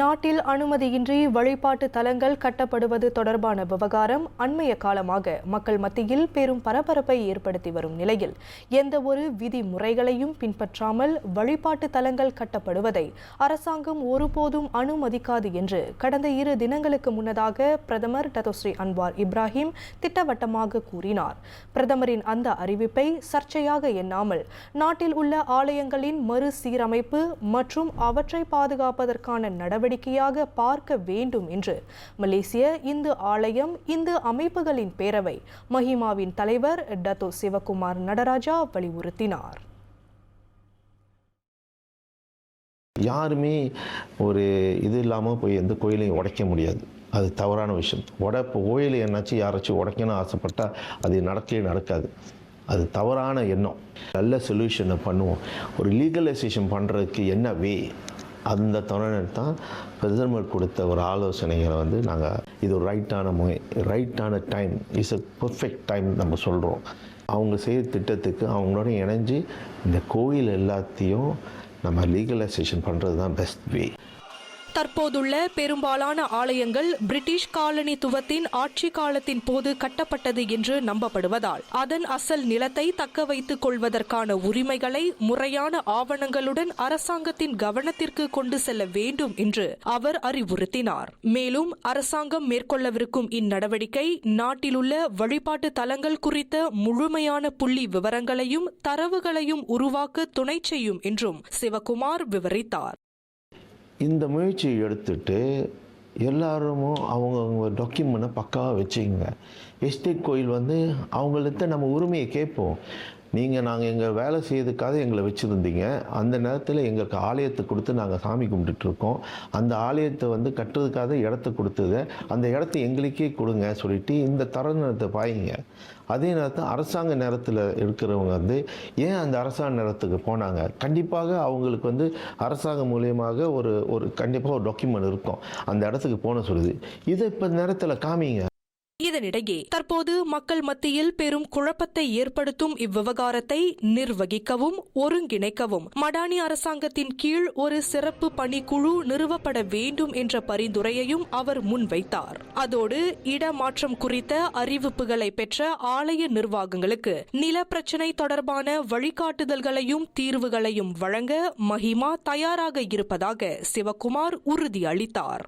நாட்டில் அனுமதியின்றி வழிபாட்டு தலங்கள் கட்டப்படுவது தொடர்பான விவகாரம் அண்மைய காலமாக மக்கள் மத்தியில் பெரும் பரபரப்பை ஏற்படுத்தி வரும் நிலையில் எந்த ஒரு விதிமுறைகளையும் பின்பற்றாமல் வழிபாட்டு தலங்கள் கட்டப்படுவதை அரசாங்கம் ஒருபோதும் அனுமதிக்காது என்று கடந்த இரு தினங்களுக்கு முன்னதாக பிரதமர் டதோஸ்ரீ அன்வார் இப்ராஹிம் திட்டவட்டமாக கூறினார். பிரதமரின் அந்த அறிவிப்பை சர்ச்சையாக எண்ணாமல் நாட்டில் உள்ள ஆலயங்களின் மறுசீரமைப்பு மற்றும் அவற்றை பாதுகாப்பதற்கான நடவடிக்கையாக பார்க்க வேண்டும் என்று மலேசிய இந்து ஆலயம் இந்து அமைப்புகளின் பேரவை மஹிமாவின் தலைவர் டத்தோ சிவகுமார் நடராஜா வலியுறுத்தினார். யாருமே ஒரு இது இல்லாமல் போய் எந்த கோயிலையும் உடைக்க முடியாது. அது தவறான விஷயம். உடப்பு இப்போ கோயில் என்னாச்சும் யாராச்சும் உடைக்கணும்னு ஆசைப்பட்டா அது நடக்கவே நடக்காது. அது தவறான எண்ணம். நல்ல சொல்யூஷனை பண்ணுவோம். ஒரு லீகலைசேஷன் பண்ணுறதுக்கு என்ன வே அந்த தருணம் தான் பிரதமர் கொடுத்த ஒரு ஆலோசனைகளை வந்து நாங்கள் இது ஒரு ரைட்டான முறை ரைட்டான time is a perfect time நம்ம சொல்கிறோம் அவங்க செய்கிற திட்டத்துக்கு அவங்களோட இணைஞ்சு இந்த கோயில் எல்லாத்தையும் நம்ம லீகலைசேஷன் பண்ணுறது தான் பெஸ்ட் வே தற்போதுள்ள பெரும்பாலான ஆலயங்கள் பிரிட்டிஷ் காலனித்துவத்தின் ஆட்சி காலத்தின் போது கட்டப்பட்டது என்று நம்பப்படுவதால் அதன் அசல் நிலத்தை தக்க வைத்துக் கொள்வதற்கான உரிமைகளை முறையான ஆவணங்களுடன் அரசாங்கத்தின் கவனத்திற்கு கொண்டு செல்ல வேண்டும் என்று அவர் அறிவுறுத்தினார். மேலும் அரசாங்கம் மேற்கொள்ளவிருக்கும் இந்நடவடிக்கை நாட்டிலுள்ள வழிபாட்டு தலங்கள் குறித்த முழுமையான புள்ளி விவரங்களையும் தரவுகளையும் உருவாக்க துணை செய்யும் என்றும் சிவகுமார் விவரித்தார். இந்த முயற்சியை எடுத்துட்டு எல்லாரும் அவங்கவுங்க டாக்குமெண்ட்டை பக்காவாக வச்சுக்கோங்க. எஸ்டேட் கோயில் வந்து அவங்கள்ட்ட நம்ம உரிமையை கேட்போம். நீங்கள் நாங்கள் எங்கள் வேலை செய்யறதுக்காக எங்களை வச்சுருந்தீங்க. அந்த நேரத்தில் எங்களுக்கு ஆலயத்தை கொடுத்து நாங்கள் சாமி கும்பிட்டுட்ருக்கோம் அந்த ஆலயத்தை வந்து கட்டுறதுக்காக இடத்த கொடுத்தது. அந்த இடத்த எங்களுக்கே கொடுங்க சொல்லிட்டு இந்த தரநிலத்தை பாயுங்க. அதே நேரத்தில் அரசாங்க நேரத்தில் இருக்கிறவங்க வந்து ஏன் அந்த அரசாங்க நேரத்துக்கு போனாங்க? கண்டிப்பாக அவங்களுக்கு வந்து அரசாங்கம் மூலியமாக ஒரு ஒரு கண்டிப்பாக ஒரு டாக்குமெண்ட் இருக்கும். அந்த இடத்துக்கு போன சொல்லுது. இதை இப்போ நேரத்தில் காமிங்க. இதனிடையே தற்போது மக்கள் மத்தியில் பெரும் குழப்பத்தை ஏற்படுத்தும் இவ்விவகாரத்தை நிர்வகிக்கவும் ஒருங்கிணைக்கவும் மடானி அரசாங்கத்தின் கீழ் ஒரு சிறப்பு பணிக்குழு நிறுவப்பட வேண்டும் என்ற பரிந்துரையையும் அவர் முன்வைத்தார். அதோடு இடமாற்றம் குறித்த அறிவிப்புகளை பெற்ற ஆலய நிர்வாகங்களுக்கு நில பிரச்சினை தொடர்பான வழிகாட்டுதல்களையும் தீர்வுகளையும் வழங்க மஹிமா தயாராக இருப்பதாக சிவகுமார் உறுதியளித்தார்.